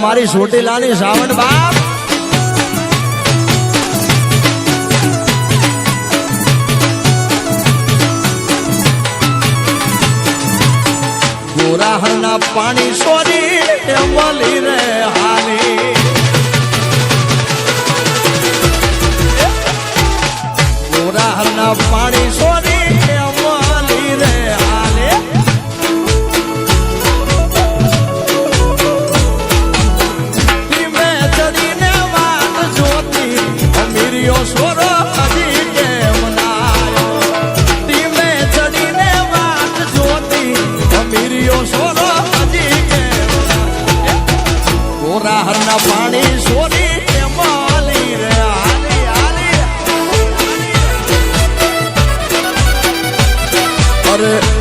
મારી સોટેલાની સાવણ બાપ. ગોરાહના પાણી સોરી વાલી Sarı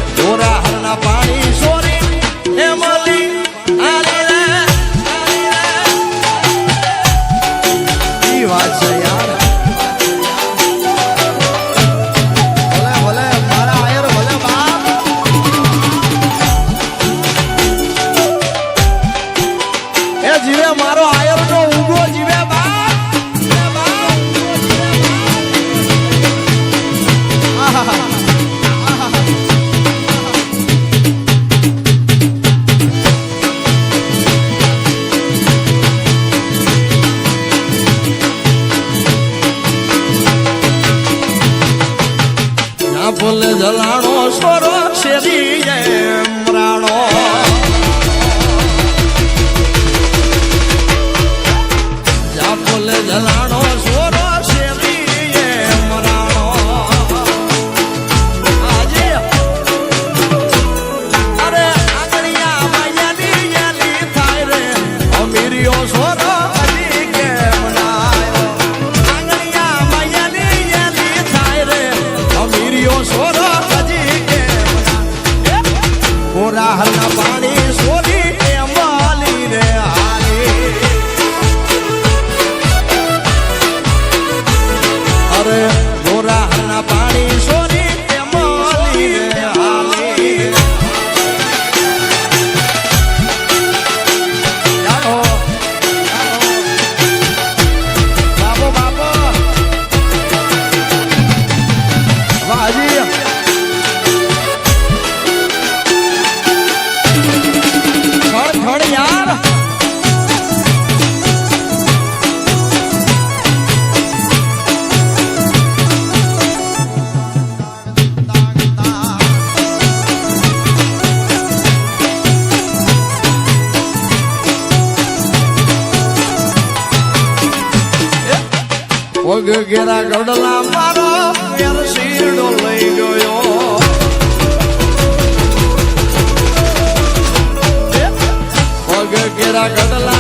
ભૂલ જલાણો સોરો શેરી ઘેરા ગઢલા મારો લઈ ગયો. પગ ઘેરા ગઢલા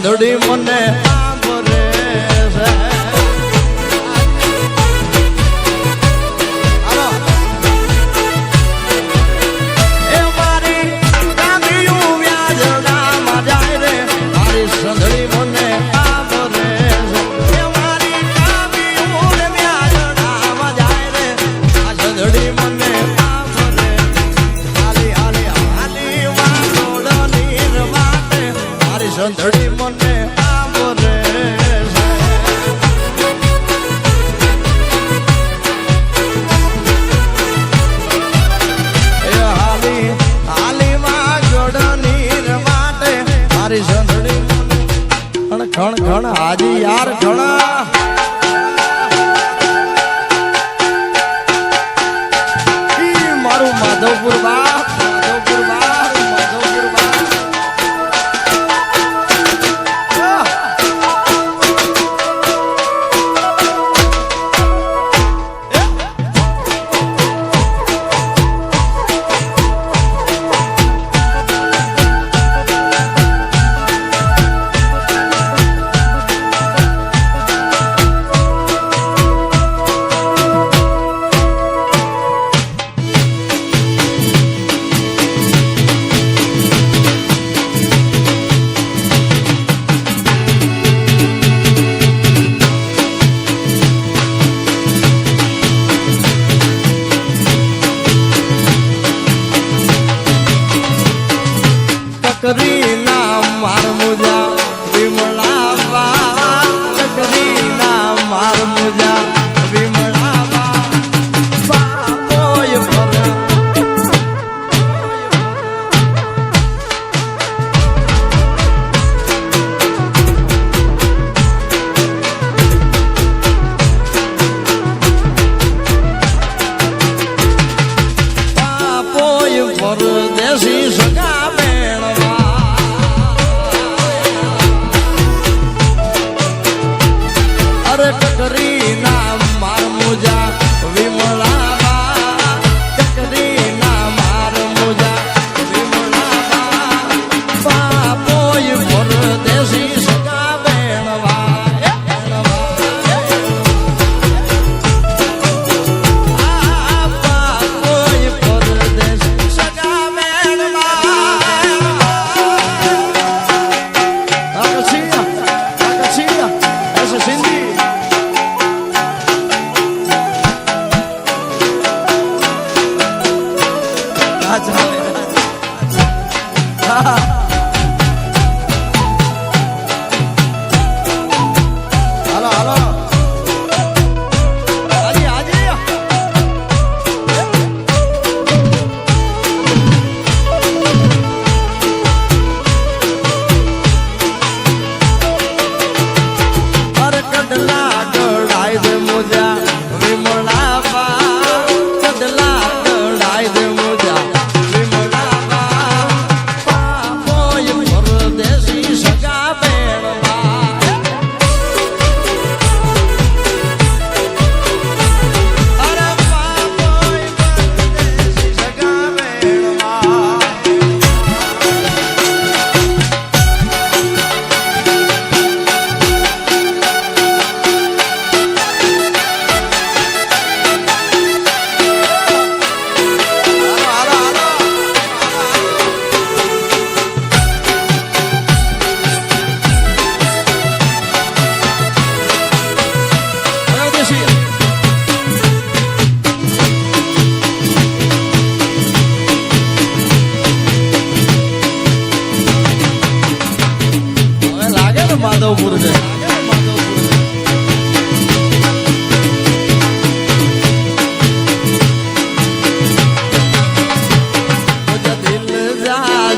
મારી સંધડી મને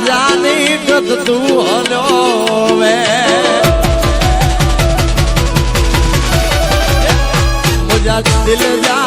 રાજાની ગધતું હલો વે. દિલ જા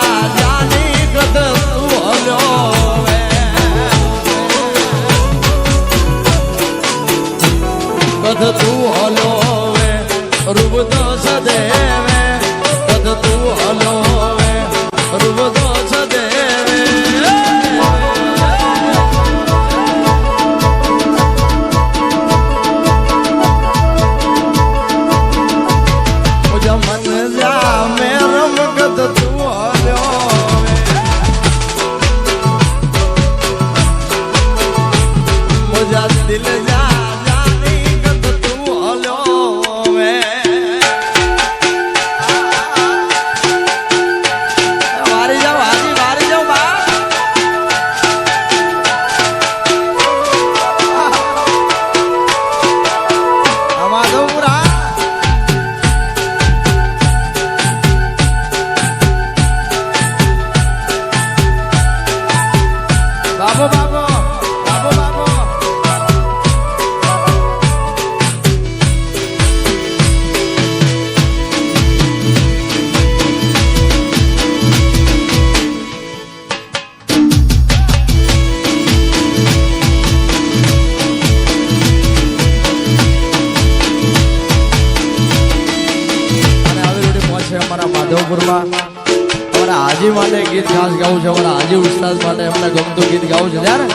ખ્યાસ ગાવું છે પણ આજે ઉસ્તાદ માટે એમને ગમતું ગીત ગાવું છે ત્યારે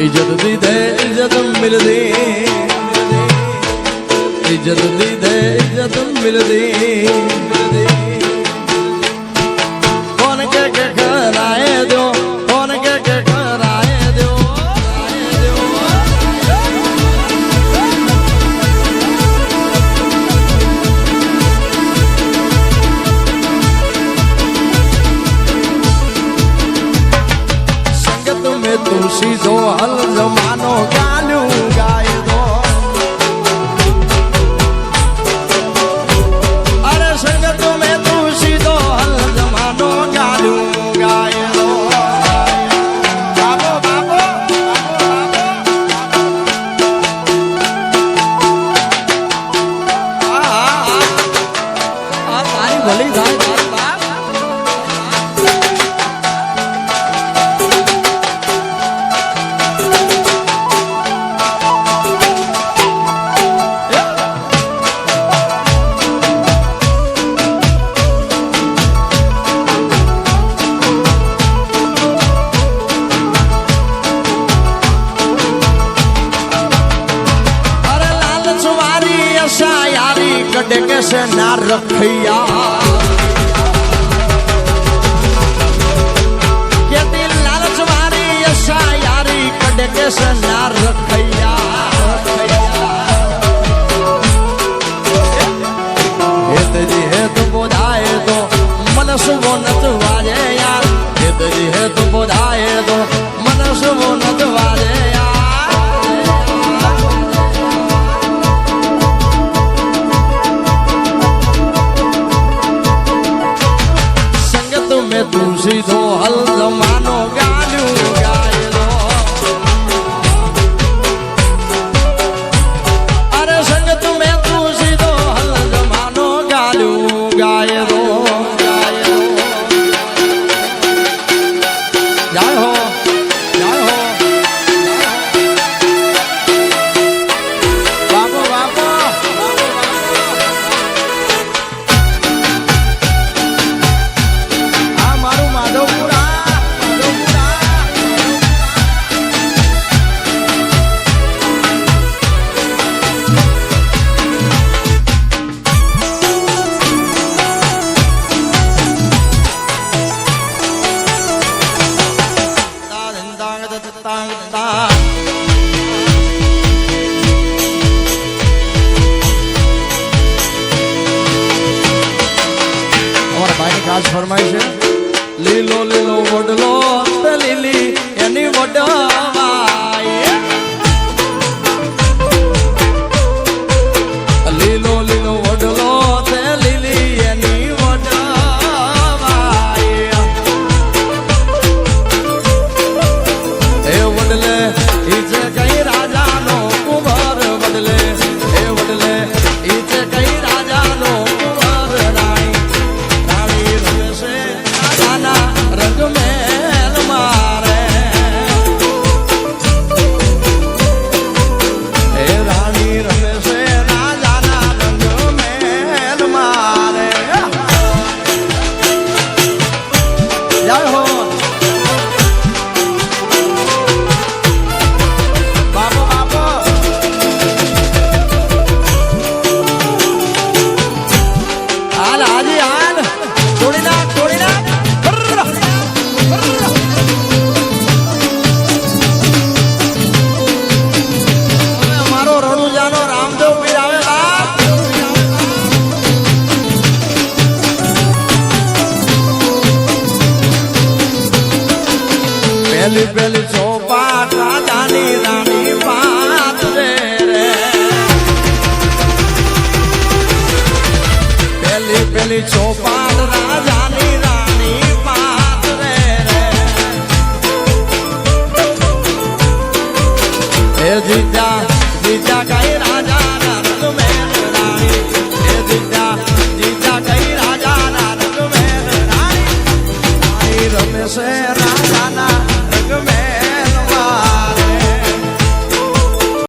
ઇજત દીધે ઇજત મિલદી ઇજત દીધે ઇજત મિલદી রক্ষা আজ ফরমাইশে লীলো লীলো પેલી પેલી ચોપાટ રાજાની રાણી વાત રે રે. પેલી પેલી ચોપાટ રાજાની રાણી પાત રે રે. જીજા